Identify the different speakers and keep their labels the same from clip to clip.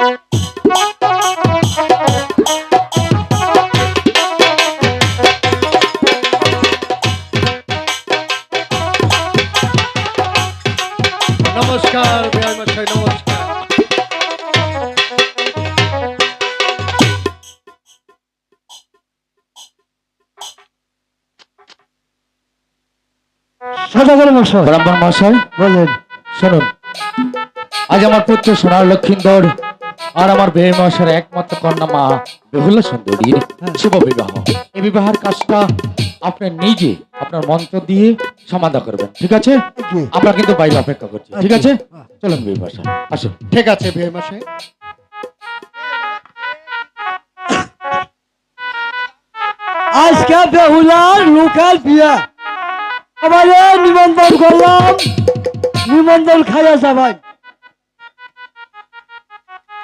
Speaker 1: নমস্কার বিহারমশাই
Speaker 2: নমস্কার। সদাগর
Speaker 1: মশাই
Speaker 2: ব্রাহ্মণ আজ আমার পুত্র সোনার লক্ষিন্দর আর আমার বেহে মহাশয়ের একমাত্র কন্যা মা বেহুলা সুন্দরীর শুভ বিবাহ। এই বিবাহের কাজটা আপনি নিজে আপনার মন্ত্র দিয়ে সমাধা করবেন ঠিক আছে। আমরা কিন্তু বাইরে অপেক্ষা করছি ঠিক আছে?
Speaker 1: আচ্ছা।
Speaker 2: চলুন বিবাহ আসুন।
Speaker 3: ঠিক আছে বিয়ে মশাই
Speaker 1: আজকে বেহুলার লোকাল বিয়া। আমারে নিমন্ত্রণ করলাম নিমন্ত্রণ খাইয়া যাবাই।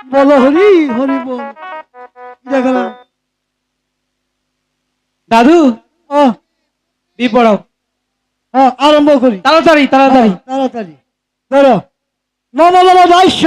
Speaker 1: বলো হরি হরি বল। দেখলাম
Speaker 4: দাদু
Speaker 1: ও
Speaker 4: বি পড়াও।
Speaker 1: ও, আরম্ভ করি।
Speaker 4: তাড়াতাড়ি তাড়াতাড়ি।
Speaker 1: তাড়াতাড়ি। ধরো। নম নম দাস্য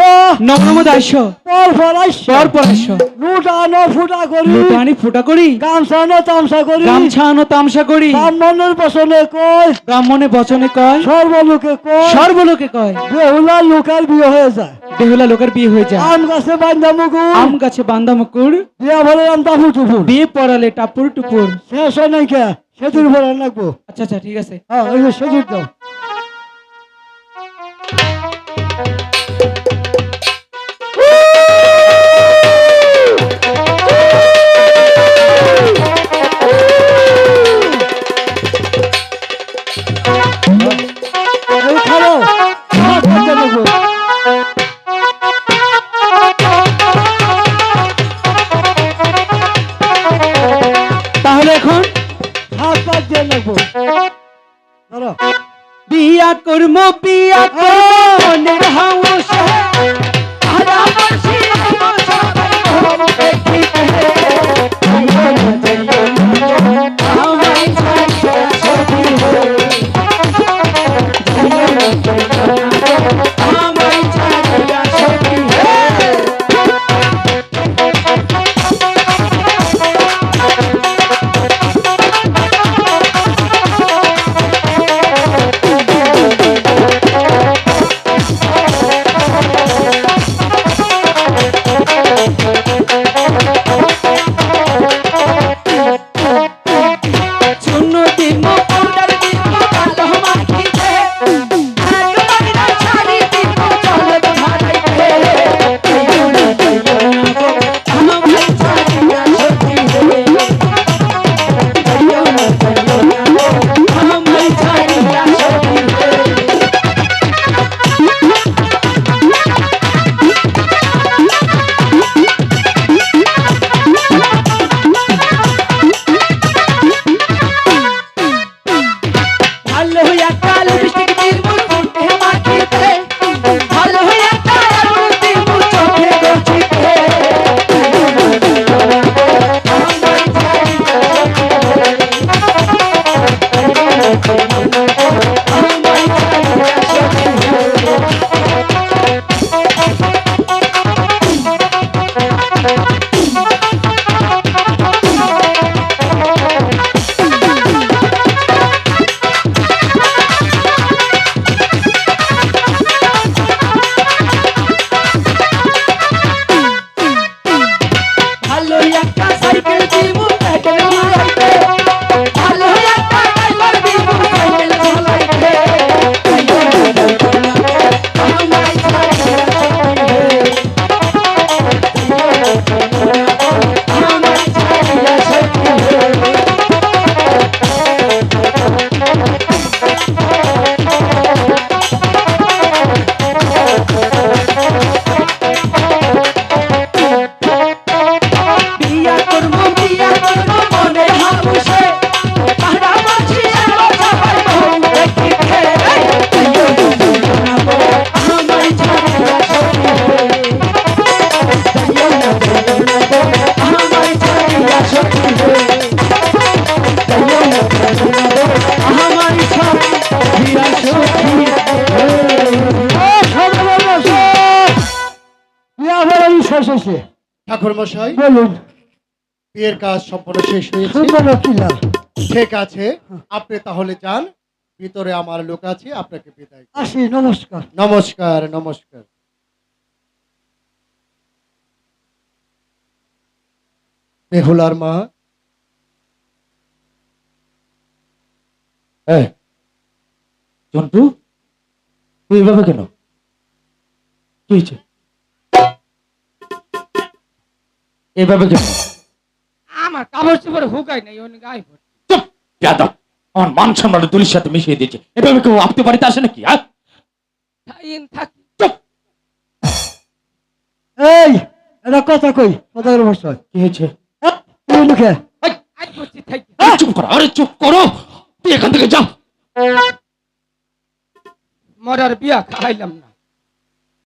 Speaker 4: নবনম দাস্য
Speaker 1: পর পরাস্য
Speaker 4: পর পরাস্য
Speaker 1: লুটা ন ফুটা করি
Speaker 4: লুটানি ফুটা করি
Speaker 1: গামছা ন তামসা করি
Speaker 4: গামছা তামসা করি
Speaker 1: ব্রাহ্মণের বসনে কয়।
Speaker 4: ব্রাহ্মণে বচনে কয়।
Speaker 1: সর্বলোকে কয়।
Speaker 4: সর্বলোকে কয়।
Speaker 1: বেহুলার লোকাল বিয়ে হয়ে যায়।
Speaker 4: বেহুলা লোকের বিয়ে হয়ে যায়।
Speaker 1: আম গাছে বান্ধা মুকুর।
Speaker 4: আম গাছে বান্দা মুকুর।
Speaker 1: বিয়া ভরে আম টুপুর
Speaker 4: বিয়ে পড়ালে টাপুর টুপুর।
Speaker 1: শেষ হয় নাই কে? সেতুর ভরে লাগবো।
Speaker 4: আচ্ছা আচ্ছা ঠিক আছে।
Speaker 1: হ্যাঁ ওই সেতুর দাও হাত লাগবো। ধরো।
Speaker 4: বিয়া করম বিয়া করম হাউসে একটা সাইকেল দিমু
Speaker 3: ঠাকুর মশাই
Speaker 1: বলুন।
Speaker 3: বিয়ের কাজ সম্পূর্ণ শেষ হয়েছে। ঠিক আছে আপনি তাহলে যান ভিতরে আমার লোক আছে আপনাকে বিদায়
Speaker 1: আসি নমস্কার।
Speaker 3: নমস্কার নমস্কার। বেহুলার মা
Speaker 2: হ্যাঁ জন্টু তুই এভাবে কেন? কি হয়েছে? এভাবে কেন?
Speaker 5: আমার কাপড় চোপড় হুকাই নাই অনেক গায়ে পড়ে।
Speaker 2: চুপ যাদব। আমার মান সম্মান তুলির সাথে মিশিয়ে দিয়েছে। এভাবে কেউ আপনি বাড়িতে আসে নাকি হ্যাঁ?
Speaker 5: থাইন থাকি।
Speaker 2: চুপ।
Speaker 1: এই এটা কথা কই কথা করে বসছ
Speaker 2: কি হয়েছে?
Speaker 1: তুই লুকে।
Speaker 5: আজ বসছি থাকি।
Speaker 2: চুপ করো আরে চুপ করো। এখান থেকে যা।
Speaker 5: মরার বিয়া খাইলাম না।